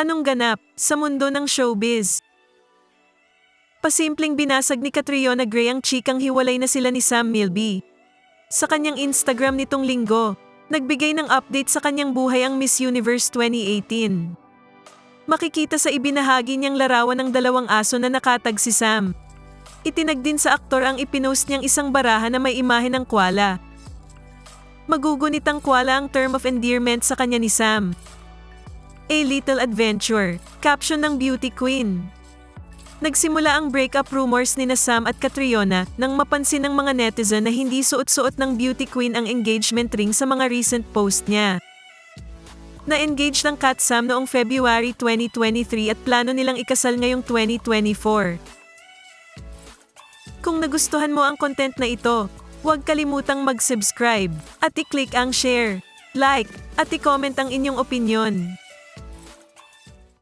Anong ganap sa mundo ng showbiz? Pasimpleng binasag ni Catriona Gray ang chikang hiwalay na sila ni Sam Milby. Sa kanyang Instagram nitong linggo, nagbigay ng update sa kanyang buhay ang Miss Universe 2018. Makikita sa ibinahagi niyang larawan ng dalawang aso na nakatag si Sam. Itinag din sa aktor ang ipinost niyang isang baraha na may imahe ng kwala. Magugunit ang kwala ang term of endearment sa kanya ni Sam. A Little Adventure, caption ng beauty queen. Nagsimula ang breakup rumors ni Sam at Catriona nang mapansin ng mga netizen na hindi suot-suot ng beauty queen ang engagement ring sa mga recent post niya. Na-engage ng Kat Sam noong February 2023 at plano nilang ikasal ngayong 2024. Kung nagustuhan mo ang content na ito, huwag kalimutang mag-subscribe at i-click ang share, like, at i-comment ang inyong opinion.